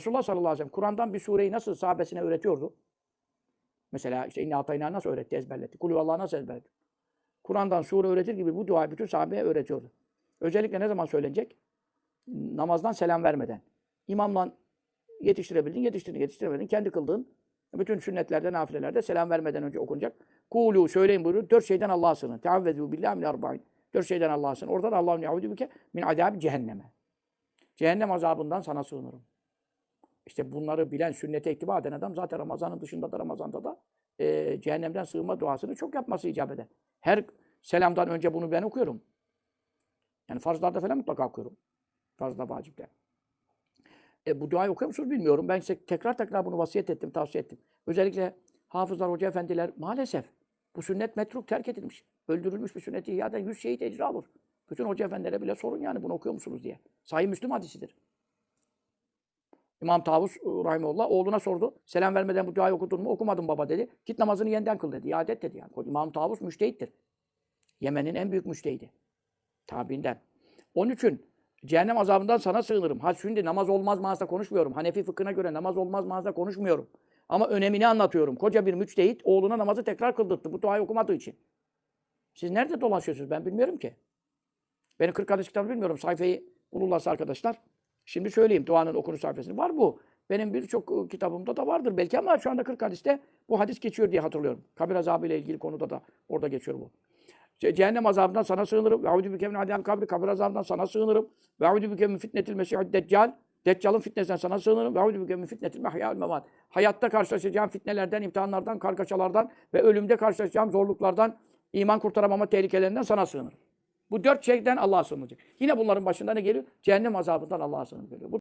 Resulullah sallallahu aleyhi ve sellem Kur'an'dan bir sureyi nasıl sahabesine öğretiyordu? Mesela işte İnne Atayna nasıl öğretti, ezberletti. Kulü Allah nasıl ezberletti? Kur'an'dan sure öğretir gibi bu duayı bütün sahabeye öğretiyordu. Özellikle ne zaman söylenecek? Namazdan selam vermeden. İmamla yetiştirebildin, yetiştirdin, yetiştiremedin. Kendi kıldığın bütün sünnetlerde, nafilelerde selam vermeden önce okunacak. Kulu söyleyin buyuruyor. Dört şeyden Allah'a sığının. Teavvezu billahi min arba'in. Dört şeyden Allah'a sığının. Oradan Allah'ın yahudu bike min adabi cehenneme. Cehennem azabından sana sığınırım. İşte bunları bilen, sünnete ittiba eden adam zaten Ramazan'ın dışında da Ramazan'da da e, cehennemden sığınma duasını çok yapması icap eder. Her selamdan önce bunu ben okuyorum. Yani farzlarda falan mutlaka okuyorum. Farzda, vacipte. E, bu duayı okuyor musunuz bilmiyorum. Ben size tekrar tekrar bunu vasiyet ettim, tavsiye ettim. Özellikle hafızlar, hoca efendiler maalesef bu sünnet metruk terk edilmiş. Öldürülmüş bir sünnet ihyaden yüz şehit ecri alır. Bütün hoca efendilere bile sorun yani bunu okuyor musunuz diye. Sahih Müslüm hadisidir. İmam Tavus e, Rahimullah oğluna sordu. Selam vermeden bu duayı okudun mu? Okumadım baba dedi. Git namazını yeniden kıl dedi. İade et dedi yani. İmam Tavus müştehittir. Yemen'in en büyük müştehidi. Tabiinden. Onun için cehennem azabından sana sığınırım. Ha şimdi namaz olmaz manasında konuşmuyorum. Hanefi fıkhına göre namaz olmaz manasında konuşmuyorum. Ama önemini anlatıyorum. Koca bir müçtehit oğluna namazı tekrar kıldırttı. Bu duayı okumadığı için. Siz nerede dolaşıyorsunuz? Ben bilmiyorum ki. Benim 40 hadis kitabı bilmiyorum. Sayfayı bulurlarsa arkadaşlar. Şimdi söyleyeyim duanın okunuş sayfasını. Var bu. Benim birçok ıı, kitabımda da vardır belki ama şu anda 40 hadiste bu hadis geçiyor diye hatırlıyorum. Kabir azabı ile ilgili konuda da orada geçiyor bu. Ce- Cehennem azabından sana sığınırım. Ve audu bike min kabri. Kabir azabından sana sığınırım. Ve audu bike min fitnetil mesihid deccal. Deccal'ın fitnesinden sana sığınırım. Ve audu bike min fitnetil mehya'l memat. Hayatta karşılaşacağım fitnelerden, imtihanlardan, kargaşalardan ve ölümde karşılaşacağım zorluklardan, iman kurtaramama tehlikelerinden sana sığınırım. Bu dört şeyden Allah'a sığınılacak. Yine bunların başında ne geliyor? Cehennem azabından Allah'a sığınılıyor. Bu